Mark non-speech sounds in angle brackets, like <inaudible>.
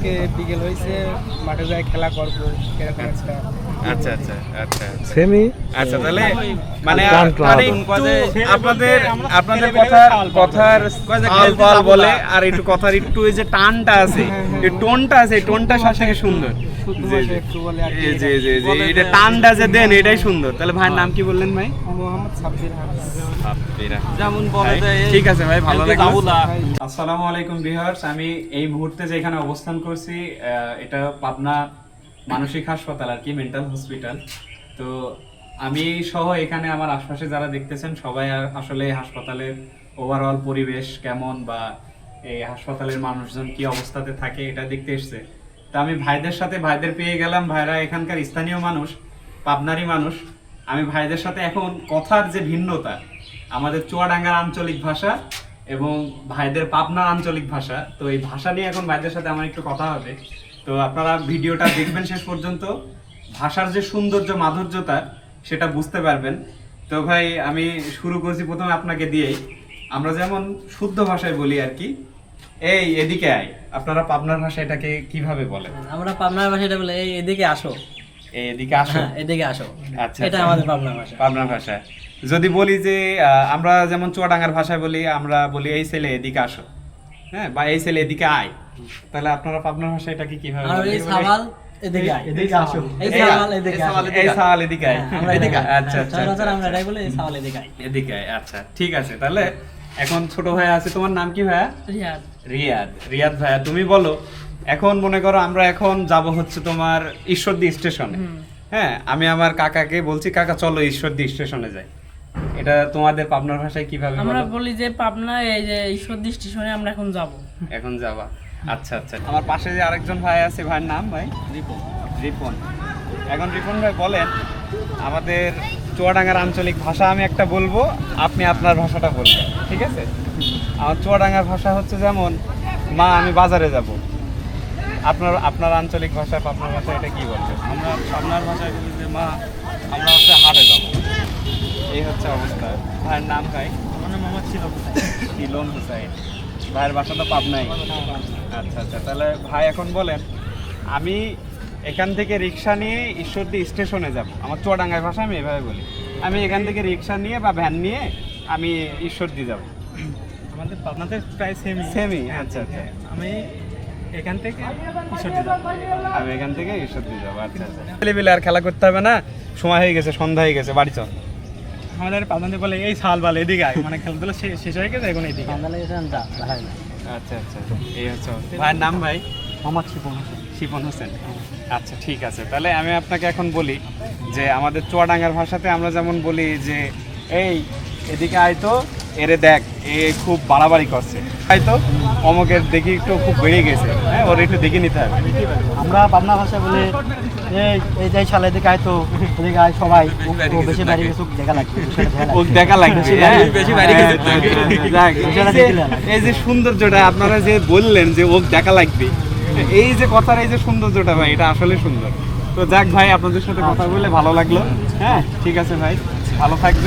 কালকে বিকেল হয়েছে মাঠে যায় খেলা করব এরকম একটা। আচ্ছা আচ্ছা আচ্ছা সেমি? আচ্ছা তাহলে মানে আপনাদের আপনাদের কথার বলে। আর একটু কথার একটু এই যে টানটা আছে এই টোনটা আছে এই টোনটা সব থেকে সুন্দর। জি, জি। একটু বলে আর কি এই যে যে যে এটা টানটা যে দেন এটাই সুন্দর। তাহলে ভাইয়ের নাম কি বললেন ভাই? ভাই, ঠিক আছে ভাই ভালো লাগল। আসসালামু আলাইকুম ভিউয়ার্স আমি এই মুহূর্তে যেখানে অবস্থান করছি এটা পাবনা মানসিক হাসপাতাল আর কি মেন্টাল হসপিটাল তো আমি সহ এখানে আমার আশপাশে যারা দেখতেছেন, সবাই আসলে হাসপাতালের ওভারঅল পরিবেশ কেমন বা এই হাসপাতালের মানুষজন কি অবস্থাতে থাকে, এটা দেখতে এসছে। তো আমি ভাইদের সাথে, ভাইদের পেয়ে গেলাম, ভাইরা এখানকার স্থানীয় মানুষ, পাবনারই মানুষ। আমি ভাইদের সাথে এখন কথার যে ভিন্নতা, আমাদের চুয়াডাঙ্গার আঞ্চলিক ভাষা এবং ভাইদের পাবনা আঞ্চলিক ভাষা। তো এই ভাষা নিয়ে এখন ভাইদের সাথে আমার একটু কথা হবে। তো আপনারা ভিডিওটা দেখবেন শেষ পর্যন্ত। ভাষার যে সৌন্দর্য, মাধুর্যতা, সেটা বুঝতে পারবেন। তো ভাই, আমি শুরু করছি প্রথমে আপনাকে দিয়েই। আমরা যেমন শুদ্ধ ভাষায় বলি আর কি। এই, এদিকে আয়। আপনারা পাবনার ভাষা এটাকে কীভাবে বলেন? আমরা পাবনার ভাষা এটা বলে, এই, এদিকে আসো। এদিকে আসো। <laughs> এদিকে আসো। আচ্ছা, এটা আচ্ছা। আমাদের পাবনার ভাষা। পাবনার ভাষায় যদি বলি যে আমরা যেমন চুয়াডাঙ্গার ভাষায় বলি আমরা বলি এই ছেলে এদিকে আসো। হ্যাঁ বা এই ছেলে এদিকে আয়। তাহলে আপনারা পাবনার ভাষায় এটাকে কীভাবে আর বলেন? এই সাওয়াল এদিকে আয়। এদিকে আসো। এই এই- এদিকে আসো। এই সাওয়াল এদিকে আয়। এদিকে এদিকে আচ্ছা আচ্ছা। আমরা। এটাই বলি এই সাওয়াল এদিকে আয়। এদিকে আয়, আচ্ছা ঠিক আছে। তাহলে এখন ছোট ভাই আছে তোমার নাম কি ভাইয়া? রিয়াদ। রিয়াদ। রিয়াদ ভাইয়া তুমি বলো। এখন মনে করো আমরা এখন যাব হচ্ছে তোমার ঈশ্বরদী স্টেশনে। হ্যাঁ আমি আমার কাকাকে বলছি কাকা চলো ঈশ্বরদী স্টেশনে যাই। এটা তোমাদের পাবনার ভাষায় কীভাবে আমরা বলি যে পাবনা এই যে ঈশ্বরদী স্টেশনে আমরা এখন যাব। এখন যাবা। আচ্ছা আচ্ছা। আমার পাশে যে আরেকজন ভাই আছে ভাইয়ের নাম ভাই? রিপন। রিপন। এখন রিপন ভাই বলেন আমাদের চুয়াডাঙ্গার আঞ্চলিক ভাষা আমি একটা বলব আপনি আপনার ভাষাটা বলবেন। ঠিক আছে? আমার চুয়াডাঙ্গার ভাষা হচ্ছে যেমন মা আমি বাজারে যাব। আপনার আপনার আঞ্চলিক ভাষা আপনার ভাষা এটা কি বলবেন আমরা আপনার ভাষায় বলি যে মা আমরা হচ্ছে হাটে যাব। এই হচ্ছে অবস্থা। ভাইয়ের নাম ভাই আমার নাম মোহাম্মদ ছিল শিলন হুসাইন ভাইয়ের বাসা তো পাবনাই আচ্ছা আচ্ছা তাহলে ভাই এখন বলেন আমি এখান থেকে রিক্সা নিয়ে ঈশ্বরদী স্টেশনে যাব। আমার চুয়াডাঙ্গার ভাষা আমি এভাবে বলি। আমি এখান থেকে রিক্সা নিয়ে বা ভ্যান নিয়ে আমি ঈশ্বরদী যাব। আমাদের পাবনাতে প্রায় সেম সেমই আচ্ছা আচ্ছা। আমি এখান থেকে ঈশ্বরদী যাব আমি এখান থেকে ঈশ্বরদী যাব আচ্ছা আচ্ছা। ছেলেবেলে আর খেলা করতে হবে না সময় হয়ে গেছে সন্ধ্যা হয়ে গেছে বাড়ি চল। আমাদের পাবনাতে বলে এই সাল বাল এদিকে আয়। মানে খেলাধুলা শেষ হয়ে গেছে এখন এদিকে যা আচ্ছা আচ্ছা এই হচ্ছে। ভাইয়ের নাম ভাই? মোহাম্মদ শিপন হোসেন। শিপন হোসেন। আচ্ছা ঠিক আছে। তাহলে আমি আপনাকে এখন বলি যে আমাদের চুয়াডাঙ্গার ভাষাতে আমরা যেমন বলি যে এই এদিকে আয় তো। এরে দেখ এ খুব বাড়াবাড়ি করছে। তাই তো অমকের দেখি একটু খুব বেড়ে গেছে। হ্যাঁ ওর একটু দেখে নিতে হবে। আমরা পাবনা ভাষা বলে এই এই যাই শালা এদিকে আয় তো এদিকে আয় সবাই। ও- বেশি বাড়ি গেছে দেখা লাগবে দেখা ও দেখা লাগবে বেশি? বাড়ি- গেছে। হ্যাঁ, এই যে- এই যে সৌন্দর্যটা আপনারা যে বললেন যে ওক দেখা লাগবে এই যে কথার এই যে সৌন্দর্যটা ভাই এটা আসলে সুন্দর। তো যাক ভাই আপনাদের সাথে কথা বলে ভালো লাগল। হ্যাঁ ঠিক আছে ভাই ভালো থাকবে